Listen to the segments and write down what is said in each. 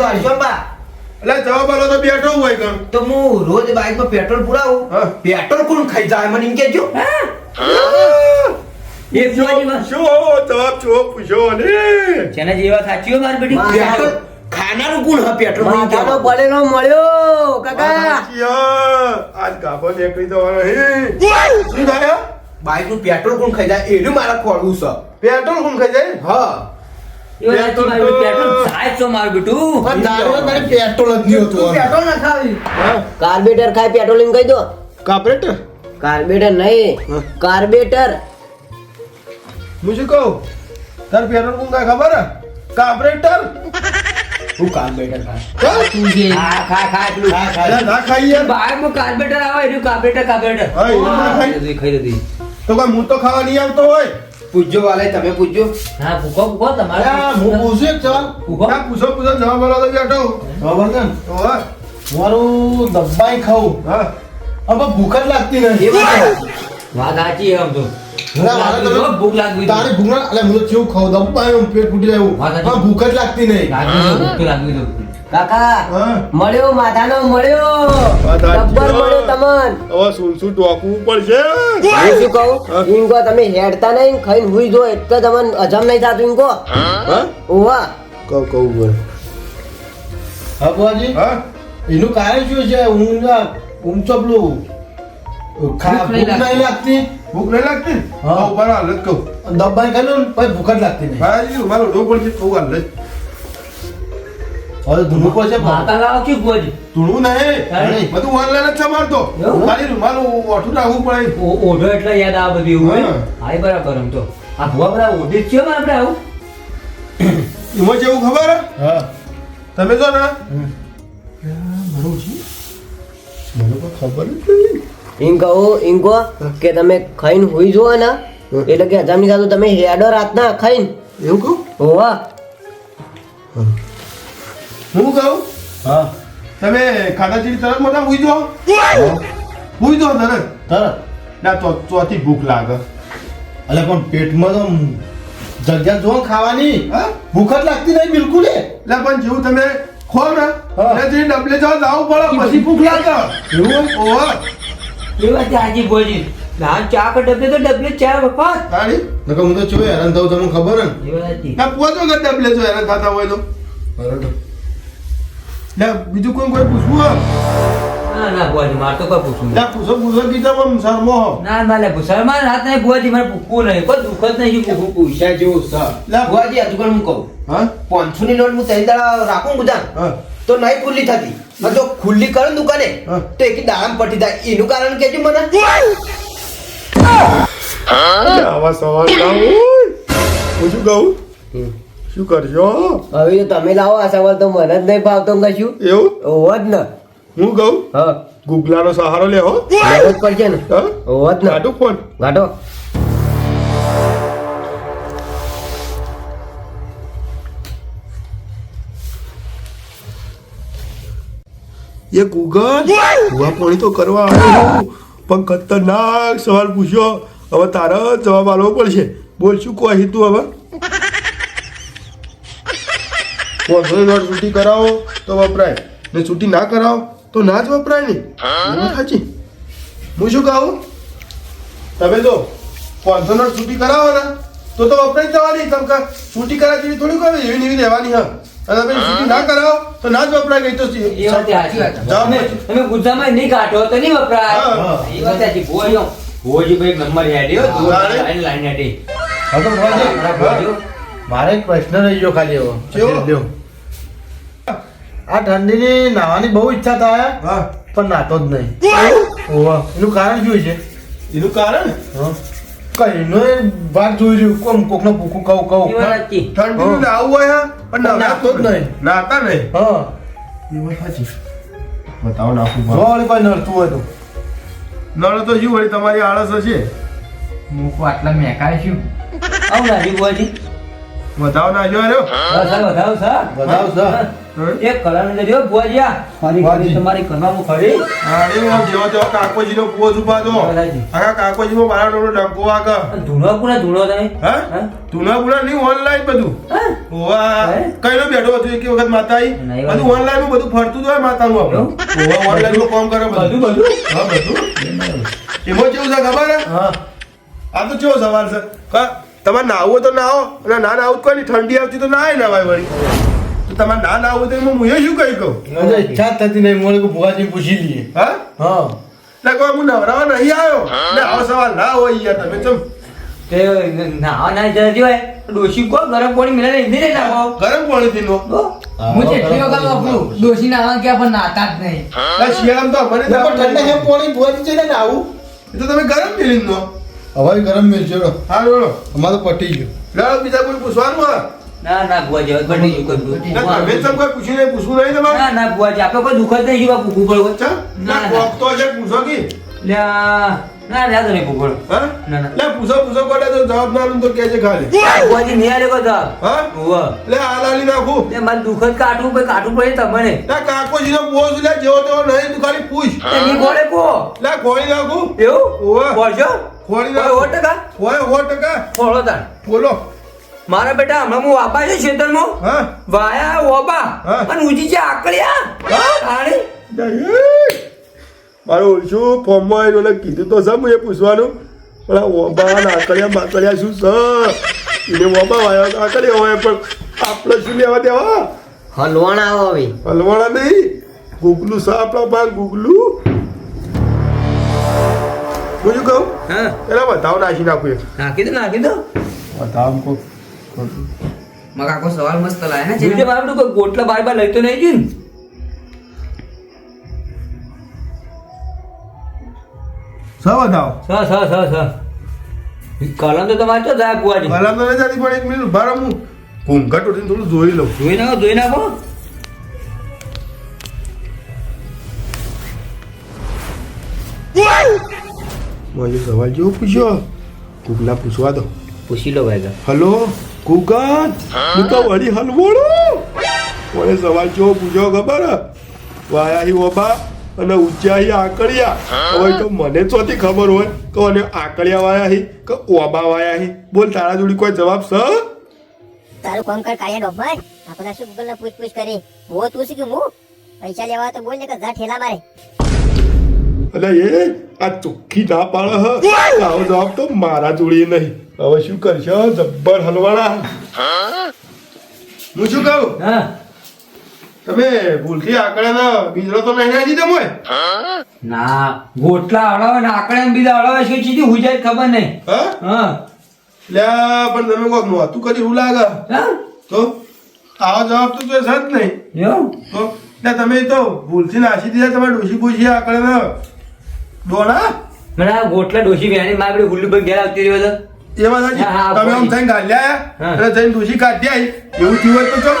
તો હર્ષોબા એટલે જવાબ આલો તો બેઠો હોય કણ તો હું રોજ બાઇકમાં પેટ્રોલ પુરાવું. પેટ્રોલ કોણ ખાઈ જાય મને એમ કેજો એ જોવાની વાત. શું જવાબ છો પૂછો ને જેના જેવા સાચીઓ માર બેટી. પેટ્રોલ ખાનારું કોણ હા પેટ્રોલ માથાનો કહેજો. મળ્યો કાકા. આજ ગાભો નીકળી જવાનો હે. શું થાય? બાઇકનું પેટ્રોલ કોણ ખાઈ જાય? એનું મારે ખોલવું છે. પેટ્રોલ કોણ ખાઈ જાય? હા. કાર્બેટર ખાય પેટ્રોલિંગ કહી દો. કાર્બોરેટર કાર્બેટર નહીં કાર્બેટર. હું શું કહું? તાર પેટ્રોલ કોણ ખાય ખબર? હે હું કામ ખાય હા? હા ખા ખા એટલું. અલા, ના ખાઈ યાર. બાઈકમાં કાર્બેટર આવે એનું કાર્બેટર કાર્બેટર. ખાઈ. ખાઈ લીધી. તો કોઈ હું તો ખાવા નહીં આવતો હોય. પૂછજો વાલે તમે પૂછજો. હા ભૂખો પૂછો તમારે હું પૂછું એક સવાલ. પૂછો. હા પૂછો પૂછો જવાબ બોલો તો બેઠો. બરાબર છે? મારું દબાઈ ખાઉં. હા. હવે ભૂખ જ લાગતી એ નથી વાત વાત સાચી છે આમ તો. ભૂખ લાગવી. તારી ભૂખ એટલે હું કેવું ખાવું દબાઈ પેટ ફૂટી જાય ભૂખ જ લાગતી નહીં. ભૂખ લાગવી તો. કાકા મળ્યો માથાનો મળ્યો. મળ્યો તમન. હવે શું શું ટોકવું પડશે. હું શું કહું. તમે હેડતા નહીં ખાઈને હુઈ જો એટલે તમને અજમ નહીં થતું ઇંકો ઓવા કહું કહું બોલ હા બુઆજી એનું કારણ શું છે? હું ઊંચો પેલું ભૂખ નહીં લાગતી. ભૂખ નહીં લાગતી? હા. હા ઊભા રહો, હાલ જ કહું દબાઈ ગયેલું પછી ભૂખ જ લાગતી નહીં. ભાઈ મારો કહું હાલ જ હવે ધૂનું છે માતા લાવો કે ગોજ? ધૂણું નહીં. બધું ઓનલાઈન જ છે ખાલી રૂમાલ ઓઠું રાખવું પડે. ઓ- ઓઢો એટલે યાદ આ બધું એવું હોય? હા. બરાબર આમ તો. આ ભુવા બધા ઓઢે છે આપણે આવું? એમાં જેવું ખબર? હા. તમે જો ના. મારું છે. મને કોઈ ખબર જ નહીં ઇમ કહું કે તમે ખાઈને હોઈ જુઓ ને એટલે કે હજામ થતું તમે હેડો રાતના ખાઈને. એવું કહું? ઓવા હું કહું? હા. તમે ખાધા ચીડી તરત મોટા ભૂઈ જો ભૂઈ જો તરત. તરત? ના તો ચોથી ભૂખ લાગે. અલે પણ પેટમાં તો જગ્યા જો ખાવાની. હા? ભૂખ જ લાગતી નહીં બિલકુલ. એટલે પણ જેવું તમે ખો ને. એટલે જે ડબલે જાવ લાવવું પડે પછી ભૂખ લાગે. એવું? ઓહો. એ વાત હાજી ગોજી ના ચા કે ડબલે તો ડબલે ચાર વખત. તાળી નકર હું તો છું હેરાન થઉં તમને ખબર હે ને? એ વાત સાચી ના પોતો કે ડબલે જો હેરાન થતા હોય તો. બરાબર. લે બીજું કોઈ કોઈ પૂછવું હોય? ના ના બુઆજી મારે તો કોઈ પૂછવું લે પૂછો પૂછો કીધા પણ શરમો ના ના લે મારે રાત નહીં બુઆજી મારે પૂછવું નહીં. કોઈ દુઃખ જ નહીં પૂછવું પૂછ્યા જેવું સર લે. બુઆજી હજુ પણ હું કહું. હા? પાંચસો ની નોટ હું ત્રણ દાડા રાખું બધા હા. તો નહીં ખુલ્લી થતી. જો ખુલ્લી કરો ને દુકાને. તો એક દાડામ પટી જાય. એનું કારણ કેજો મને. આવા સવાલ ના હોય હું શું કહું? શું કરશો? હવે તમે લાવો આ સવાલ તો મને જ નહીં ભાવતો કશું. એવું? ઓવો જ ને. હું કહું? હા. ગુગલાનો સહારો લેવો લેવો જ પડશે ને. હા? ઓવો જ ને. ગાટો ફોન. ગાટો એ ગુગલ ભૂવા પાણી તો કરવા આવ્યો. પણ ખતરનાક સવાલ પૂછ્યો. હવે તારે જ જવાબ આપવો પડશે. બોલ શું કહી તું હવે? પાંચસો નોટ છૂટી કરાવો તો વપરાય. ને છૂટી ના કરાવો તો ના જ વપરાય ને. સાચી? હું શું કહું? તમે જો પાંચસો નોટ છૂટી કરાવો ને તો તો વપરાય જવાની. તમ કે છૂટી કરાવી જેવી થોડી કોઈ એવી ને એવી રહેવાની હા. અને તમે છૂટી ના કરાવો તો ના જ વપરાય ગઈ તો તમે ગુજરામાં નહીં કાઢો તો નહીં વપરાય. હા. એ વાત સાચી. ભુવાજી ભોજી ભાઈ નંબર હેડ્યો લાઈને. લાઈન લાઈન હેડી મારે એક પ્રશ્ન રહી ગયો ખાલી એવો. આ ઠંડીની નાહવાની બહુ ઈચ્છા થાય હા. પણ નાતો જ નહીં. ઓવા એનું કારણ શું છે? એનું કારણ? હા. કઈ નો વાત જોઈ રહ્યું કોમ કોકનો ભૂખું કહું કહું ઠંડીનું નાવું હોય હા, પણ નાતો જ નહીં. નાતા નહીં. હા. એ વાત સાચી બતાવો નાખું જો વળી કોઈ નડતું હોય તો. નળ તો શું વળી તમારી આળસ હશે? મૂકો આટલા મેકાય શું આવું લાગ્યું ભુવાજી વધાવ નાખ્યો રહ્યો હા, સર વધાવો સર વધાવ સર એક કલર ને જો ભુવાજીયા મારી. ઘરે તમારી ઘરમાં ખરી હા, એ હું જેવો તેવો પોઝ ઉપાડો. બરાબર. આખા કાકોજીમાં મારા નામનો ડંકો વાગે. ધૂણો કોને ધૂણો તમે હા? હા? ધૂના નહીં, ઓનલાઈન બધું. હા? ઓવા? કઈનો બેઠો હતો એક વખત માતા આઈ? બધું ઓનલાઈન બધું ફરતું જ હોય માતાનું આપણું. ઓવા, online માં કામ કરે બધું. બધું હા, બધું. એમાં કેવું છે ખબર હે? હા આ તો કેવો સવાલ છે કા તમારે નાહવું તો નાહો. અને ના નાહવું કોઈ ઠંડી આવતી તો નાય નવાય વળી. તો તમારે ના નાહવું હોય તો એમાં હું એ શું કહી કહું? મને ઈચ્છા થતી નહીં. મને ભુવાજી પૂછી લઈએ. હા? હા. ના કોઈ હું નવરાવા નહીં આવ્યો. ને આવો સવાલ ના હોય યાર તમે ચમ. તે ના ના જતી હોય ડોશી કો ગરમ પાણી મિલે ને નહીં નાખો ગરમ પાણી નો? હું. જેટલી વખત વાપરું ડોશી નાવા ગયા પણ નાતા જ નહીં. બસ શિયાળામાં તો મને ઠંડા હે પાણી ભુવાજી છે ને આવું એ તો તમે ગરમ પીલી નો. હવે ગરમ મિલ જોડો. હા જોડો. અમારે પટી ગયું. લાડો બીજા કોઈ પૂછવાનું હા ના ના ભુવાજી હવે બની ગયું કોઈ ના તમે તમે કોઈ પૂછ્યું નહીં પૂછવું નહીં તમારે? ના ના ભુવાજી આપણે કોઈ દુઃખ નહીં જીવા પૂછવું પડે ચા ના, ના ના. કોક તો છે પૂછો કી. લ્યા ના ના તો નહીં પૂછવું હા? ના, ના. લે પૂછો પૂછો કોડે તો જવાબ ના આલું તો કહેજે ખાલી. ભુવાજી નહીં આલે હા? હોવે. લે હાલી નાખું તે મારે દુઃખ જ કાઢવું પછી કાઢવું પડે તમને. ના લે જેવો તેવો નહીં તું ખાલી પૂછ. બોલે કો. લે ખોઈ નાખું. એવું? હોવે. બોલજો. ખોઈ કોઈ સો નાખું ટકા. હોય સો ટકા. બોલો તાર બોલો. મારા બેટા હમણાં હું વાપા છે ખેતરમાં. હા. વાયા ઓબા. અને ઊંચી છે આકડિયા આણી. મારો ઓળશું ફોર્મમાં એનું ઓલે કીધું તો સમ એ પૂછવાનું. પણ ઓબા ને આકડિયા બાકડિયા શું છે? એને ઓબા વાયા આકડિયા હોય પણ આપણે શું લેવા દેવા? હલવાણા આવો હલવાણા નહીં. ગુગલું છે આપણા પાસે ગુગલું. શું કહું હા એટલે બતાવો નાખી નાખું એક નાખી દો નાખી દો બતાવો કો મગા આખો સવાલ મસ્ત લાયા ને જોજે બાબડું કોઈ ગોટલા બાર બાર લઈ તો નહીં જીન? સ બતાવો સ સ સ સ કલમ તો તમારે ચો થાય કુવાજી કલમ તો નથી પણ એક મિનિટ ઊભા રહો હું ઘૂંઘટ ઉઠીને થોડું જોઈ લઉં જોઈ નાખો જોઈ નાખો મને સવાલ જેવો પૂછ્યો કુકલા પૂછવા દો પૂછી લો ભાઈ હલો ગુગન હું તો વળી હલવોડો મને સવાલ જેવો પૂછ્યો ખબર વાયા હી ઓબા અને ઊંચાહી આકડિયા હવે તો મને ચોથી ખબર હોય કે અને આકડિયા વાયાહી કે ઓબા વાયા હી બોલ તારા જોડી કોઈ જવાબ છે તારું કામ કર કાયા ડોબર આપણે શું ગૂગલ ને પૂછ પૂછ કરી હો તું શીખ્યું હું પૈસા લેવા હોય તો બોલ ને કે જા ઠેલા મારે એટલે એ આ ચોખ્ખી ના પાડે આવો જવાબ તો મારા જોડી નહીં. હવે શું કરશો? જબ્બર હલવાણા હું શું કહું? હા. તમે ભૂલથી આકડાના બીજરો તો નહીં નાખી તમે ના ગોટલા હળાવે ને આકડે બીજા હળાવે છે ચીધી હું જાય ખબર નહીં. હા? હા. લ્યા પણ તમે કોક નહોતું કરી હું લાગે. તો? આવો જવાબ તો તો છે જ નહીં. તો? તમે તો ભૂલથી નાસી દીધા તમારે ડોસી પૂછી આકડાના. ડોણા મને આ ગોટલા ડોશી વેણી મારી ગુલ્લુ પર ઘેર આવતી રહ્યો તો. એમાં સાચી. હા, હા, તમે આમ થઈને ગાલ્યા એટલે થઈને ડોશી કાઢી આવી એવું થયું હોય તો ચો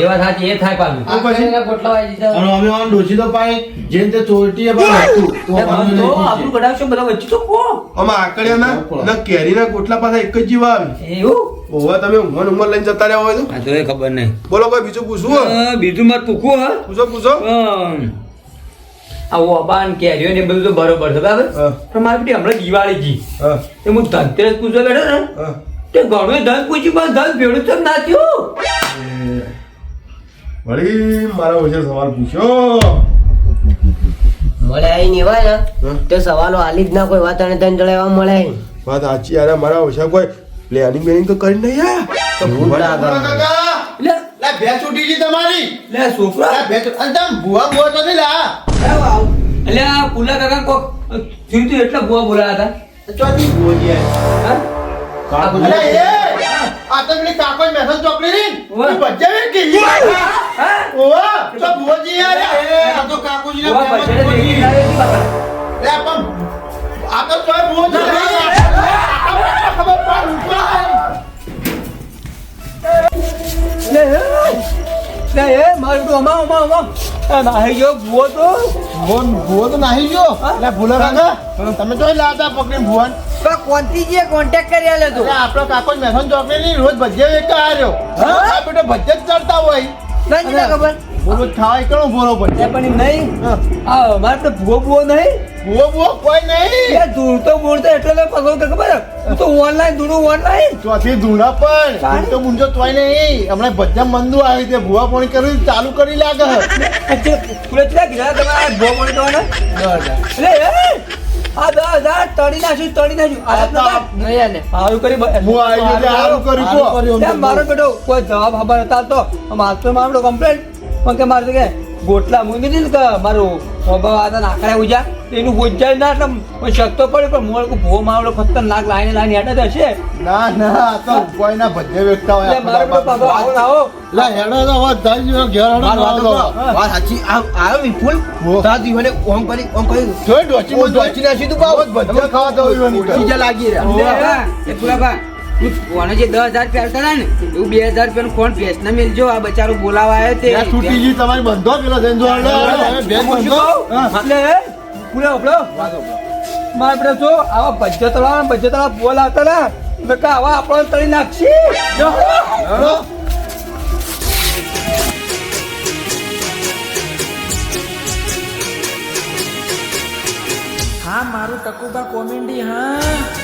એ વાત સાચી એ થાય પાછું. તો પછી? ગોટલા વાઈ દીધા. અને અમે આમ ડોસી તો પાઈ જેમ તે ચોરટીએ પણ હતું તો એ અમે તો નહીં આપણું કઢાવશો બધા વચ્ચે તો કો આમાં આકડિયાના અને કેરીના ગોટલા પાસે એક જ જીવા આવી. એવું? ઓવા તમે ઉંમર ઉંમર લઈને જતા રહ્યા હોય તો. તો એ ખબર નહીં. બોલો કોઈ બીજું પૂછવું બીજું મત પૂછવું હા પૂછો પૂછો. અમ, અબાન કેરીઓ ને બધું તો બરોબર છે બરાબર? પણ મારી બેટી હમણાં દિવાળી જી એ હું ધનતેરસ પૂછવા બેઠો ને તે ઘણું ધન પૂછ્યું પણ ધન ભેળું તો ના થયું. વળી મારા વિશે સવાલ પૂછ્યો. મળે અહીં નહીં હોય ને તે સવાલો હાલી જ ના કોઈ વાત અને તને જોડે મળે. વાત સાચી યાર મારા ઓછા કોઈ પ્લેનિંગ બેનિંગ તો કરી નહીં આયા તો ભૂલ ના કરે. લે ભેંસ ઉઠી ગઈ તમારી. લે છોકરા. ભેંસ અને તમે ભુવા ભુવા તો નહીં લા. એટલે આ પુલા કાકા કોક થયું તું એટલા બુઆ બોલાયા ચોથી ભુવાજી હતા હા? અરે એ આ તો પેલી કાકો મેસેજ કે હા? ઓવા તો ભુવાજી યાર. એ આ તો કાકોજી ના પણ આ તો. ખબર પડ ઉપર લે હે, મારું તો અમા અમા અમા એ નાહી ગયો બુઓ તો. ભુવન ભુવો તો નાહી ગયો? એટલે ભૂલા કાકા તમે તો લાતા પકડીને ભુવન. તો કોંતીજીએ કોન્ટેક્ટ કરી આલે તું? આપણો કાકો મેથોન ચોકડી ની રોજ ભજીયા વેચતા આવ્યો હા? બેટો ભજીયા જ ચડતા હોય. નહીં ખબર? બોલો થાય એકલો બોલો એ પણ એમ નહીં? આ અમારે તો ભૂવો ભૂવો નહીં? ભૂવો ભૂવો કોઈ નહીં. એ ધૂળતો મૂળતો એટલે તો કર ખબર. હું તો ઓનલાઈન ધૂળું ઓનલાઈન ચોથી ધૂણા પણ. તો મુંજો તોય નહીં. હમણાં ભજન મંદુ આવી તે ભૂવા પોણી કર્યું ચાલુ કરી લાગે કેટલા કીધા તમારે ભૂવો મળી જવાના એટલે એ! આ દસ હજાર તળી નાખ્યું તળી નાખ્યું. આ આ તો નહીં ને. સારું કરી હું આવી ગયો એટલે સારું કર્યું મારો બેટો કોઈ જવાબ ખબર નતા તો મારે મારો કમ્પ્લેટ પણ કે મારે કે ગોટલા મૂકી દીધી ને કે મારું સ્વભાવ આદા નાકડા ઉજા. એનું ગોજાય ના એટલે પણ શક તો પડે પણ મોડ ભૂવો માવડો ખતરનાક લાઈને લાઈને હેડે હશે. ના ના આ તો કોઈ ના ભજીયા વેચતા હોય. મારો બેટો આવો આવો. લા હેડો તો વાત થઈ ગયો ઘેર હેડો આવો. વાત સાચી. આ આવ્યો વિપુલ. તાર દીવાને ઓમ કરી ઓમ કરી. જોઈ ડોચી મો ડોચી નાખ્યું તું પાવ. ભજ્ય ખાવા તો હોય નહીં. બીજા લાગી રહ્યા. લે, એ પુલાભા, તું કોને જે દસ હજાર આલતા હતા ને એવું બે હજાર રૂપિયાનું કોણ ભેંસ ના મેલજો. આ બચારો બોલાવા આવ્યો તે છૂટી ગઈ તમારી બંધો પેલો? હા. એટલે પૂરે ઉપડો. મારે પેલા જો આવા ભજ્જો તળાવ ભજ્જો તળાવ બોલ આવતા ને મેં કહા આવા આપણો તળી નાખશી. જો. હા. મારું ટકુબા કોમેડી હા.